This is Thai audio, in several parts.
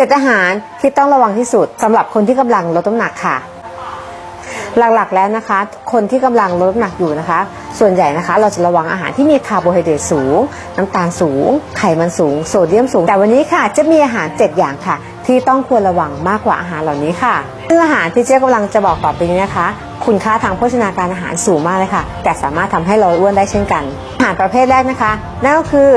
จ็ดอาหารที่ต้องระวังที่สุดสำหรับคนที่กำลังลดน้ำหนักค่ะ หลักๆแล้วนะคะ คนที่กำลังลดน้ำหนักอยู่นะคะ ส่วนใหญ่นะคะ เราจะระวังอาหารที่มีคาร์โบไฮเดรตสูง น้ำตาลสูง ไขมันสูง โซเดียมสูง แต่วันนี้ค่ะ จะมีอาหาร 7 อย่างค่ะ ที่ต้องควรระวังมากกว่าอาหารเหล่านี้ค่ะซึ่งอาหารที่เจ๊กำลังจะบอกต่อไปนี้นะคะคุณค่าทางโภชนาการอาหารสูงมากเลยค่ะ แต่สามารถทำให้เราอ้วนได้เช่นกัน อาหารประเภทแรกนะคะ นั่นก็คือ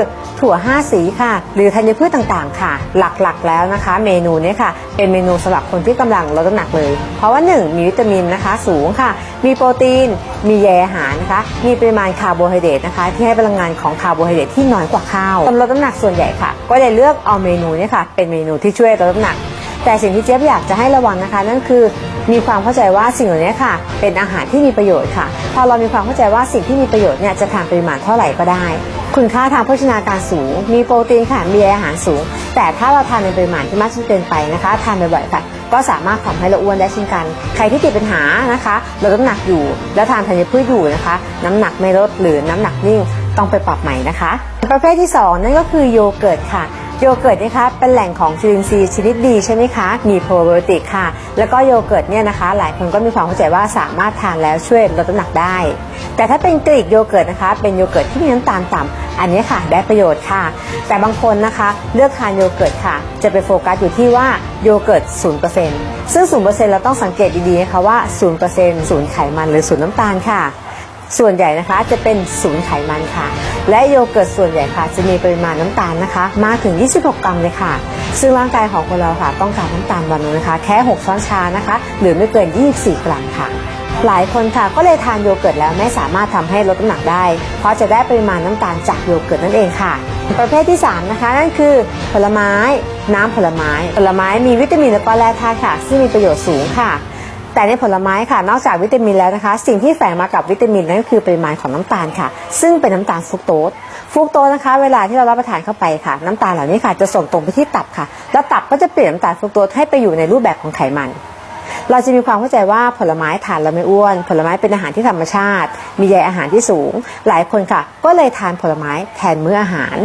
ถั่ว 5 สีค่ะ หรือธัญพืชต่างๆ ค่ะ หลักๆแล้วนะคะ เมนูเนี้ค่ะ เป็นเมนูสำหรับคนที่กำลังลดน้ำหนักเลย เพราะว่า 1 มีวิตามินนะคะ สูงค่ะ มีโปรตีน มีใยอาหารนะคะ มีปริมาณคาร์โบไฮเดรตนะคะ ที่ให้พลังงานของคาร์โบไฮเดรตที่น้อยกว่าข้าวคนลดน้ำหนักส่วนใหญ่ค่ะ ก็เลยเลือกเอาเมนูเนี้ค่ะ เป็นเมนูที่ช่วยลดน้ำหนัก แต่สิ่งที่เจ๊ยบอยากจะให้ระวังนะคะ นั่นคือมีความเข้าใจว่าสิ่งเหล่านี้ค่ะ เป็นอาหารที่มีประโยชน์ค่ะ พอเรามีความเข้าใจว่าสิ่งที่มีประโยชน์เนี่ยจะทานปริมาณเท่าไหร่ก็ได้ คุณค่าทางโภชนาการสูง มีโปรตีนค่ะมีอาหารสูง แต่ถ้าเราทานในปริมาณที่มากจนเกินไปนะคะ ทานบ่อยๆค่ะ ก็สามารถทำให้เราอ้วนได้เช่นกัน ใครที่ติดปัญหานะคะลดน้ำหนักอยู่ แล้วทานธัญพืชอยู่นะคะ น้ำหนักไม่ลดหรือน้ำหนักนิ่งต้องไปปรับใหม่นะคะ ประเภทที่สองนั่นก็คือโยเกิร์ตค่ะ โยเกิร์ตนะคะเป็นแหล่งของจุลินทรีย์ชนิดดีใช่ไหมคะ มีโปรไบโอติกค่ะ แล้วก็โยเกิร์ตเนี่ยนะคะ หลายคนก็มีความเข้าใจว่าสามารถทานแล้วช่วยลดน้ำหนักได้ แต่ถ้าเป็นกรีกโยเกิร์ตนะคะ เป็นโยเกิร์ตที่มีน้ำตาลต่ำอันนี้ค่ะ ได้ประโยชน์ค่ะ แต่บางคนนะคะเลือกทานโยเกิร์ตค่ะ จะไปโฟกัสอยู่ที่ว่าโยเกิร์ต0%ซึ่ง0%เราต้องสังเกตดีๆนะคะว่า0%ศูนย์ไขมันหรือศูนย์น้ำตาลค่ะ ส่วนใหญ่นะคะจะเป็นศูนย์ไขมันค่ะ และโยเกิร์ตส่วนใหญ่ค่ะจะมีปริมาณน้ำตาลนะคะ มากถึง 26 กรัมเลยค่ะ ซึ่งร่างกายของคนเราค่ะ ต้องการน้ำตาลวันนึงนะคะ แค่ 6 ช้อนชานะคะ หรือไม่เกิน 24 กรัมค่ะ หลายคนค่ะก็เลยทานโยเกิร์ตแล้วไม่สามารถทำให้ลดน้ำหนักได้ เพราะจะได้ปริมาณน้ำตาลจากโยเกิร์ตนั่นเองค่ะ ประเภทที่ 3 นะคะ นั่นคือผลไม้ น้ำผลไม้ ผลไม้มีวิตามินและก็แร่ธาตุค่ะ ซึ่งมีประโยชน์สูงค่ะ แต่ในผลไม้ค่ะ นอกจากวิตามินแล้วนะคะ สิ่งที่แฝงมากับวิตามินนั่นก็คือปริมาณของน้ำตาลค่ะ ซึ่งเป็นน้ำตาลฟรุกโตสฟรุกโตสนะคะ เวลาที่เรารับประทานเข้าไปค่ะ น้ำตาลเหล่านี้ค่ะจะส่งตรงไปที่ตับค่ะ แล้วตับก็จะเปลี่ยนน้ำตาลฟรุกโตสให้ไปอยู่ในรูปแบบของไขมันเราจะมีความเข้าใจว่าผลไม้ทานแล้วไม่อ้วน ผลไม้เป็นอาหารที่ธรรมชาติ มีใยอาหารที่สูง หลายคนค่ะ ก็เลยทานผลไม้แทนมื้ออาหาร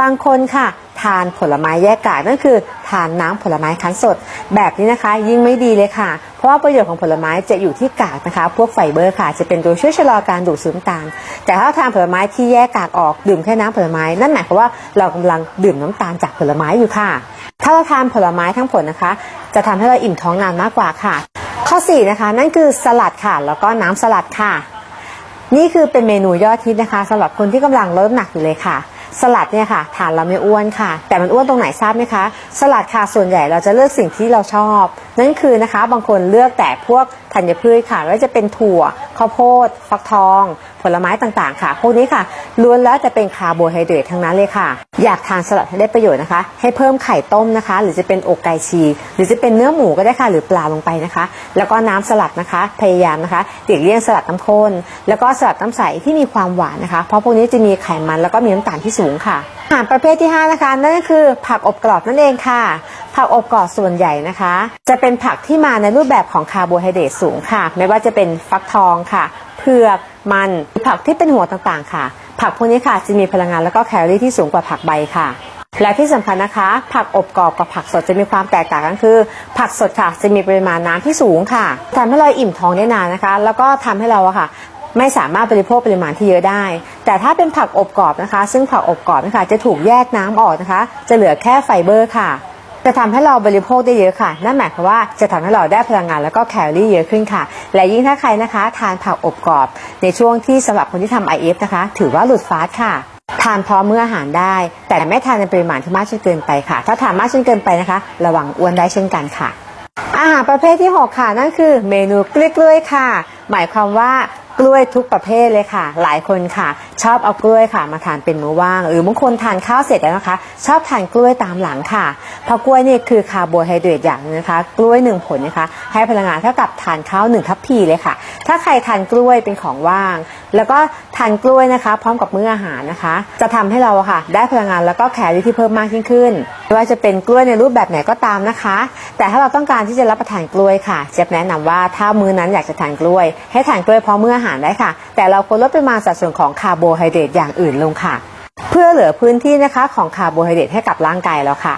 บางคนค่ะ ทานผลไม้แยกกากนั่นคือ ทานน้ำผลไม้คั้นสด แบบนี้นะคะยิ่งไม่ดีเลยค่ะ เพราะว่าประโยชน์ของผลไม้จะอยู่ที่กากนะคะ พวกไฟเบอร์ค่ะจะเป็นตัวช่วยชะลอการดูดซึมตาลแต่ถ้าทานผลไม้ที่แยกกากออกดื่มแค่น้ำผลไม้นั่นหมายความว่าเรากำลังดื่มน้ำตาลจากผลไม้อยู่ค่ะ ถ้าเราทานผลไม้ทั้งผลนะคะ จะทำให้เราอิ่มท้องนานมากกว่าค่ะ ข้อ4นะคะนั่นคือสลัดค่ะ แล้วก็น้ำสลัดค่ะ นี่คือเป็นเมนูยอดฮิตนะคะสำหรับคนที่กำลังลดน้ำหนักอยู่เลยค่ะ สลัดเนี่ยค่ะทานเราไม่อ้วนค่ะ แต่มันอ้วนตรงไหนทราบไหมคะ สลัดค่ะส่วนใหญ่เราจะเลือกสิ่งที่เราชอบ นั่นคือนะคะบางคนเลือกแต่พวก ธัญพืชค่ะไม่ว่าจะเป็นถั่วข้าวโพด ฟักทอง ผลไม้ต่างๆ ค่ะ พวกนี้ค่ะล้วนแล้วจะเป็นคาร์โบไฮเดรตทั้งนั้นเลยค่ะ อยากทานสลัดให้ได้ประโยชน์นะคะ ให้เพิ่มไข่ต้มนะคะ หรือจะเป็นอกไก่ชี หรือจะเป็นเนื้อหมูก็ได้ค่ะหรือปลาลงไปนะคะ แล้วก็น้ำสลัดนะคะ พยายามนะคะเลีกเลี่ยงสลัดน้ำข้นแล้วก็สลัดน้ำใสที่มีความหวานนะคะ เพราะพวกนี้จะมีไขมันแล้วก็มีน้ำตาลที่สูงค่ะารประเภทที่ 5 นะคะนั่นก็คือผักอบกรอบนั่นเองค่ะ ผักอบกรอบส่วนใหญ่นะคะ จะเป็นผักที่มาในรูปแบบของคาร์โบไฮเดรตสูงค่ะ ไม่ว่าจะเป็นฟักทองค่ะ เผือกมันผักที่เป็นหัวต่างๆ ค่ะ ผักพวกนี้ค่ะจะมีพลังงานแล้วก็แคลอรี่ที่สูงกว่าผักใบค่ะและที่สำคัญนะคะ ผักอบกรอบกับผักสดจะมีความแตกต่างกันคือ ผักสดค่ะจะมีปริมาณน้ำที่สูงค่ะทำให้เราอิ่มท้องได้นานนะคะ แล้วก็ทำให้เราอะค่ะ ไม่สามารถบริโภคปริมาณที่เยอะได้ แต่ถ้าเป็นผักอบกรอบนะคะ ซึ่งผักอบกรอบนะคะจะถูกแยกน้ำออกนะคะ จะเหลือแค่ไฟเบอร์ค่ะ จะทำให้เราบริโภคได้เยอะค่ะ นั่นหมายความว่าจะทำให้เราได้พลังงานแล้วก็แคลอรี่เยอะขึ้นค่ะ และยิ่งถ้าใครนะคะ ทานผักอบกรอบ ในช่วงที่สำหรับคนที่ทำ IF นะคะ ถือว่าหลุดฟาสต์ค่ะทานพร้อมมื้ออาหารได้ แต่ไม่ทานในปริมาณที่มากจนเกินไปค่ะ ถ้าทานมากจนเกินไปนะคะ ระวังอ้วนได้เช่นกันค่ะ อาหารประเภทที่ 6 ค่ะ นั่นคือเมนูกล้วยๆค่ะ หมายความว่า กล้วยทุกประเภทเลยค่ะ หลายคนค่ะ ชอบเอากล้วยค่ะ มาทานเป็นมื้อว่าง หรือบางคนทานข้าวเสร็จแล้วนะคะ ชอบทานกล้วยตามหลังค่ะ เพราะกล้วยนี่คือคาร์โบไฮเดรตอย่างนึงนะคะ กล้วยหนึ่งผลนะคะ ให้พลังงานเท่ากับทานข้าวหนึ่งทัพพีเลยค่ะ ถ้าใครทานกล้วยเป็นของว่างแล้วก็ทานกล้วยนะคะ พร้อมกับมื้ออาหารนะคะ จะทำให้เราค่ะ ได้พลังงานแล้วก็แคลอรี่ที่เพิ่มมากยิ่งขึ้นไม่ว่าจะเป็นกล้วยในรูปแบบไหนก็ตามนะคะ แต่ถ้าเราต้องการที่จะรับประทานกล้วยค่ะเจฟแนะนำว่าถ้ามื้อนั้นอยากจะทานกล้วย ให้ทานกล้วยพร้อมมื้ออาหารได้ค่ะ แต่เราควรลดปริมาณสัดส่วนของคาร์โบไฮเดรตอย่างอื่นลงค่ะ เพื่อเหลือพื้นที่นะคะของคาร์โบไฮเดรตให้กับร่างกายแล้วค่ะ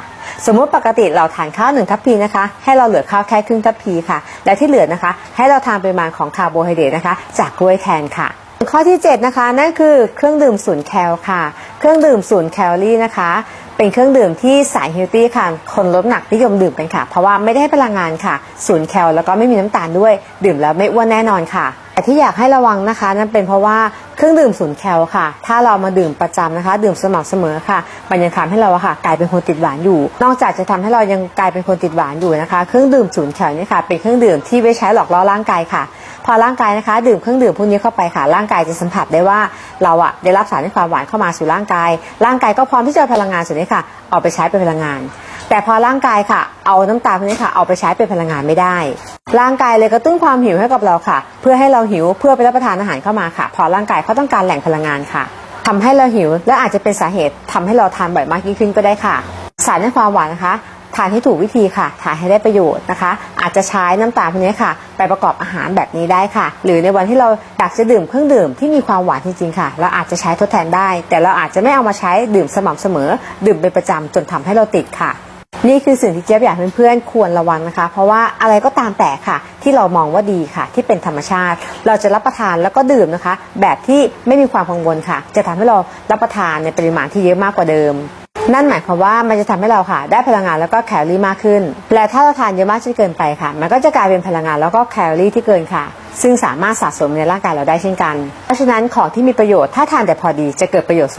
สมมุติปกติเราทานข้าวหนึ่งทัพพีนะคะ ให้เราเหลือข้าวแค่ครึ่งทัพพีค่ะ และที่เหลือนะคะ ให้เราทานปริมาณของคาร์โบไฮเดรตนะคะ จากกล้วยแทนค่ะ ข้อที่ 7 นะคะนั่นคือเครื่องดื่มศูนย์แคลค่ะ เครื่องดื่มศูนย์แคลอรี่นะคะ เป็นเครื่องดื่มที่สายเฮลตี้ค่ะ คนลดน้ำหนักนิยมดื่มกันค่ะ เพราะว่าไม่ได้ให้พลังงานค่ะศูนย์แคลแล้วก็ไม่มีน้ำตาลด้วย ดื่มแล้วไม่อ้วนแน่นอนค่ะแต่ที่อยากให้ระวังนะคะ นั่นเป็นเพราะว่าเครื่องดื่มศูนย์แคลค่ะ ถ้าเรามาดื่มประจำนะคะ ดื่มสม่ำเสมอค่ะ มันยังทำให้เราอะค่ะ กลายเป็นคนติดหวานอยู่ นอกจากจะทำให้เรายังกลายเป็นคนติดหวานอยู่นะคะ เครื่องดื่มศูนย์แคลนี่ค่ะ เป็นเครื่องดื่มที่ไว้ใช้หลอกล่อร่างกายค่ะ พอร่างกายนะคะ ดื่มเครื่องดื่มพวกนี้เข้าไปค่ะ ร่างกายจะสัมผัสได้ว่าเราอะได้รับสารในความหวานเข้ามาสู่ร่างกาย ร่างกายก็พร้อมที่จะพลังงานส่วนนี้ค่ะเอาไปใช้เป็นพลังงาน แต่พอร่างกายค่ะ เอาน้ำตาลพวกนี้ค่ะ เอาไปใช้เป็นพลังงานไม่ได้ ร่างกายเลยกระตุ้นความหิวให้กับเราค่ะ เพื่อให้เราหิวเพื่อไปรับประทานอาหารเข้ามาค่ะ พอร่างกายเขาต้องการแหล่งพลังงานค่ะทำให้เราหิว และอาจจะเป็นสาเหตุทำให้เราทานบ่อยมากยิ่งขึ้นก็ได้ค่ะ สารในความหวานนะคะ ทานให้ถูกวิธีค่ะทานให้ได้ประโยชน์นะคะ อาจจะใช้น้ำตาลพวกนี้ค่ะ ไปประกอบอาหารแบบนี้ได้ค่ะ หรือในวันที่เราอยากจะดื่มเครื่องดื่มที่มีความหวานจริงๆค่ะ เราอาจจะใช้ทดแทนได้ แต่เราอาจจะไม่เอามาใช้ดื่มสม่ำเสมอ ดื่มเป็นประจำจนทำให้เราติดค่ะนี่คือสิ่งที่เจี๊ยบอยากเพื่อนๆควรระวังนะคะ เพราะว่าอะไรก็ตามแต่ค่ะ ที่เรามองว่าดีค่ะ ที่เป็นธรรมชาติ เราจะรับประทานแล้วก็ดื่มนะคะ แบบที่ไม่มีความกังวลค่ะ จะทำให้เรารับประทานในปริมาณที่เยอะมากกว่าเดิม นั่นหมายความว่ามันจะทำให้เราค่ะ ได้พลังงานแล้วก็แคลอรี่มากขึ้น และถ้าเราทานเยอะมากจนเกินไปค่ะ มันก็จะกลายเป็นพลังงานแล้วก็แคลอรี่ที่เกินค่ะ ซึ่งสามารถสะสมในร่างกายเราได้เช่นกัน เพราะฉะนั้นของที่มีประโยชน์ถ้าทานแต่พอดีจะเกิดประโยชน์สูง